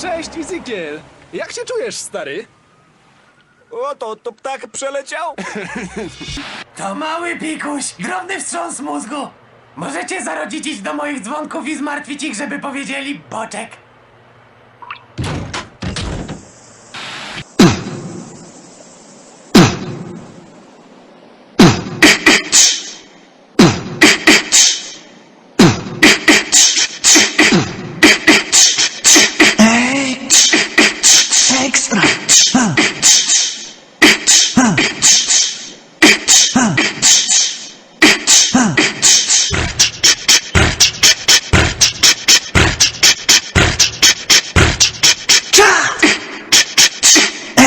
Cześć, Ezekiel! Jak się czujesz, stary? O, to, to ptak przeleciał? To mały pikuś, drobny wstrząs mózgu. Możecie zarodzić iść do moich dzwonków i zmartwić ich, żeby powiedzieli boczek.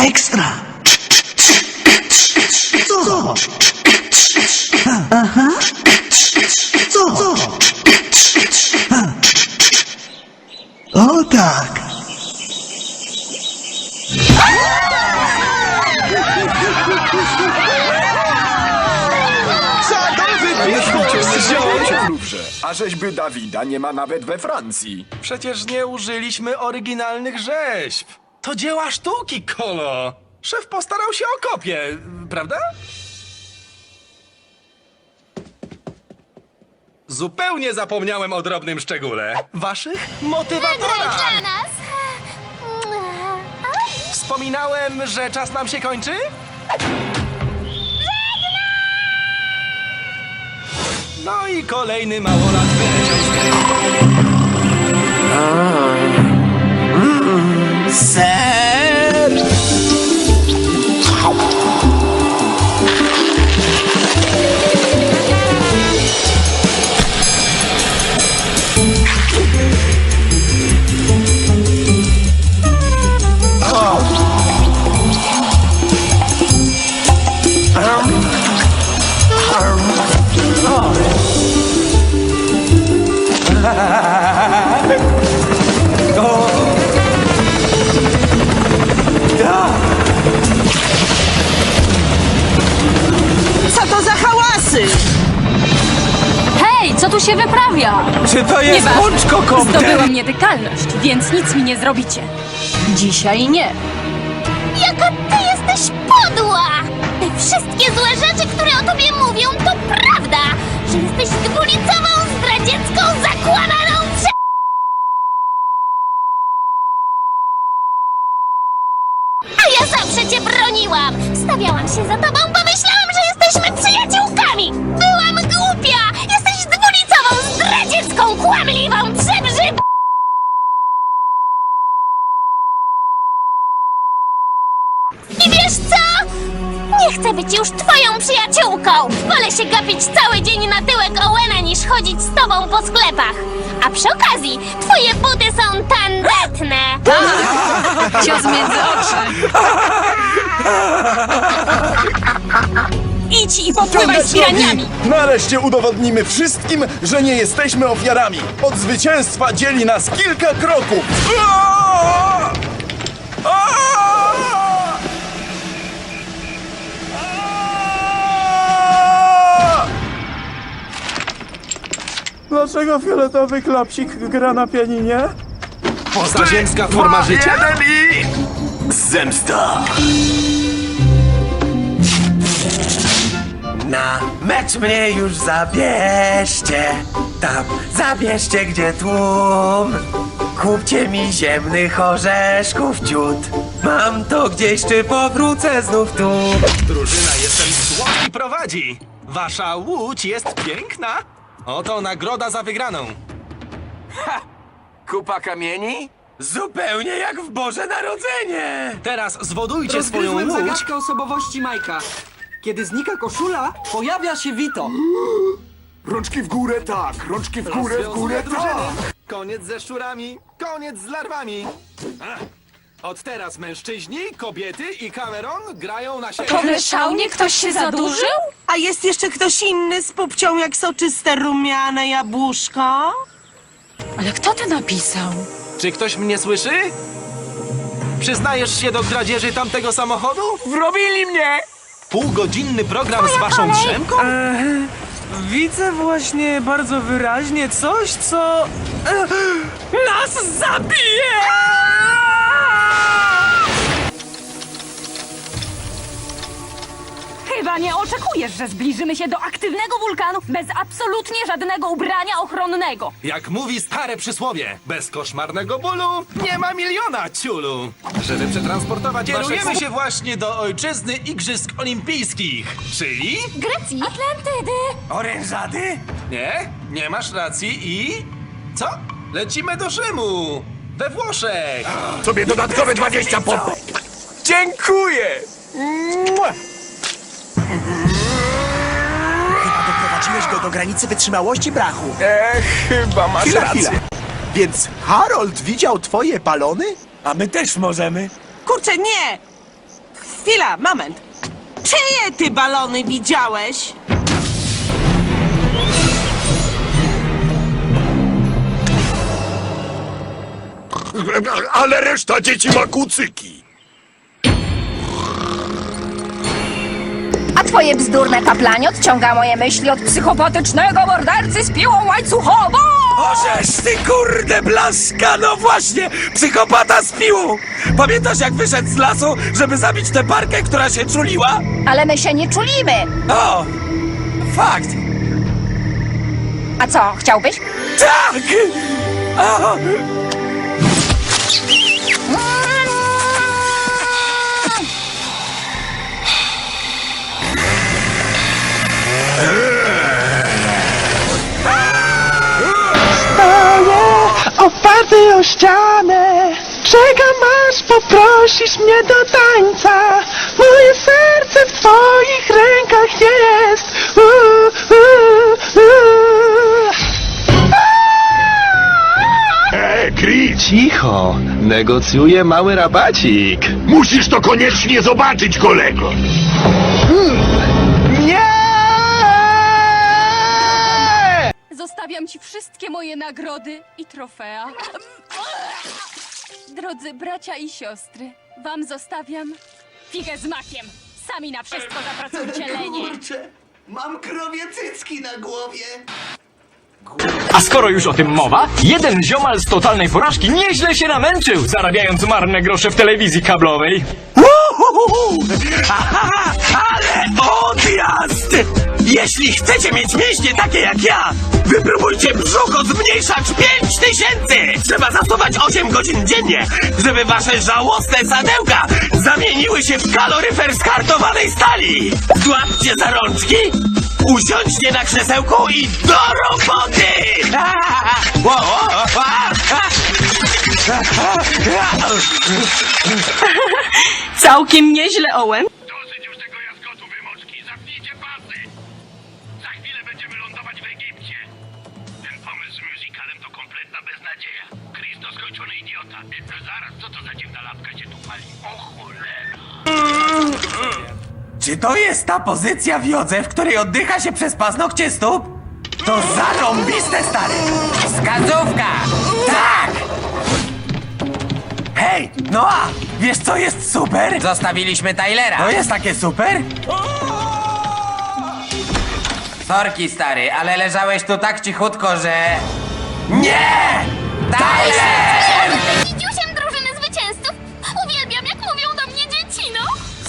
Ekstra! Co? Ha. Aha. Co? O tak! A rzeźby Dawida nie ma nawet we Francji. Przecież nie użyliśmy oryginalnych rzeźb. To dzieła sztuki, Kolo. Szef postarał się o kopię, prawda? Zupełnie zapomniałem o drobnym szczególe. Waszych motywatorach! Nas. Wspominałem, że czas nam się kończy? No i kolejny małolat wyleciał z gry. Ser! Tu się wyprawia? Czy to jest Nieważne. łóżko Zdobyłam nietykalność, więc nic mi nie zrobicie. Dzisiaj nie. Jaka ty jesteś podła! Te wszystkie złe rzeczy, które o tobie mówią, to prawda! Że jesteś dwulicową, zdradziecką, zakłamaną prze... A ja zawsze cię broniłam! Stawiałam się za tobą, bo wiesz co? Nie chcę być już twoją przyjaciółką! Wolę się gapić cały dzień na tyłek Owena niż chodzić z tobą po sklepach! A przy okazji, twoje buty są tandetne! Cios między oczy. Idź i popływaj z piraniami. Nareszcie udowodnimy wszystkim, że nie jesteśmy ofiarami. Od zwycięstwa dzieli nas kilka kroków. Aaaa! Aaaa! Dlaczego fioletowy klapsik gra na pianinie? Pozaziemska forma życia? Jeden i... Zemsta. Na mecz mnie już zabierzcie. Tam zabierzcie, gdzie tłum. Kupcie mi ziemnych orzeszków ciut. Mam to gdzieś, czy powrócę znów tu. Drużyna Jestem Słodki prowadzi. Wasza łódź jest piękna. Oto nagroda za wygraną. Kupa kamieni? Zupełnie jak w Boże Narodzenie. Teraz zwodujcie swoją Rozgryzłem łódź. zagadkę osobowości Majka. Kiedy znika koszula, pojawia się Vito. Rączki w górę, tak. Rączki w górę, w górę, tak. Koniec ze szczurami, koniec z larwami. Od teraz mężczyźni, kobiety i Cameron grają na siebie. Pomyszałnie ktoś się zadłużył? A jest jeszcze ktoś inny z pupcią jak soczyste rumiane jabłuszko? Ale kto to napisał? Czy ktoś mnie słyszy? Przyznajesz się do kradzieży tamtego samochodu? Wrobili mnie. Półgodzinny program z waszą drzemką? Widzę właśnie bardzo wyraźnie coś, co... nas zabije! Chyba nie oczekujesz, że zbliżymy się do aktywnego wulkanu bez absolutnie żadnego ubrania ochronnego. Jak mówi stare przysłowie, bez koszmarnego bólu nie ma miliona ciulu. Żeby przetransportować Kierujemy się właśnie do ojczyzny Igrzysk Olimpijskich, czyli... Grecji. Atlantydy. Orężady? Nie, nie masz racji i... Co? Lecimy do Rzymu! We Włoszech! Sobie dodatkowe 20 po... Dziękuję! Mua! Doprowadziłeś go do granicy wytrzymałości brachu. E, chyba masz Chwila, rację. chwila. Więc Harold widział twoje balony? A my też możemy. Kurczę, nie! Chwila, moment. Czyje ty balony widziałeś? Ale reszta dzieci ma kucyki. A twoje bzdurne kaplanie odciąga moje myśli od psychopatycznego mordercy z piłą łańcuchową! Ożeż ty kurde blaska, no właśnie, psychopata z piłą. Pamiętasz jak wyszedł z lasu, żeby zabić tę parkę, która się czuliła? Ale my się nie czulimy! O, fakt, A co, chciałbyś? tak! O, oparty o ścianę Czekam aż poprosisz mnie do tańca Moje serce w twoich rękach jest Uuu, uuu, uuu. E, Chris, Cicho, negocjuję mały rabacik. musisz to koniecznie zobaczyć, kolego. Zostawiam ci wszystkie moje nagrody i trofea. Drodzy bracia i siostry, wam zostawiam figę z makiem. Sami na wszystko zapracujcie lenie. Mam krowie cycki na głowie. A skoro już o tym mowa, jeden ziomal z totalnej porażki nieźle się namęczył, zarabiając marne grosze w telewizji kablowej. Uhuhu! Aha, ale odjazd! Jeśli chcecie mieć mięśnie takie jak ja, wypróbujcie brzucho zmniejszacz 5 tysięcy! Trzeba zastosować 8 godzin dziennie, żeby wasze żałosne sadełka zamieniły się w kaloryfer z kartowanej stali! Złapcie za rączki, usiądźcie na krzesełku i do roboty! Całkiem nieźle, Owen. Co to za dziwna lampka się tu pali? O cholera. Czy to jest ta pozycja w jodze, w której oddycha się przez paznokcie stóp? To zarąbiste, stary! Wskazówka! Tak! Hej, Noa! Wiesz co jest super? Zostawiliśmy Tylera. To jest takie super? Sorki, stary, ale leżałeś tu tak cichutko, że... Nie! Tyler!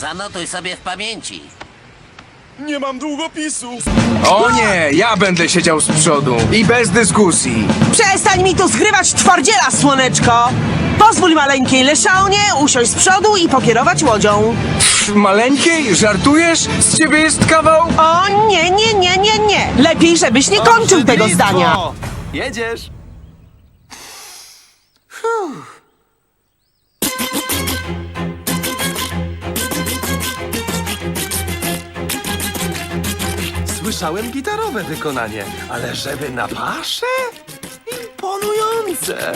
Zanotuj sobie w pamięci. Nie mam długopisu. O nie, ja będę siedział z przodu i bez dyskusji. Przestań mi tu zgrywać twardziela, słoneczko! Pozwól maleńkiej leszaunie usiąść z przodu i pokierować łodzią. Maleńkiej, żartujesz? Z ciebie jest kawał? O nie, nie, nie, nie, nie! Lepiej, żebyś nie kończył tego zdania. Jedziesz! Słyszałem gitarowe wykonanie, ale żeby na paszę? Imponujące!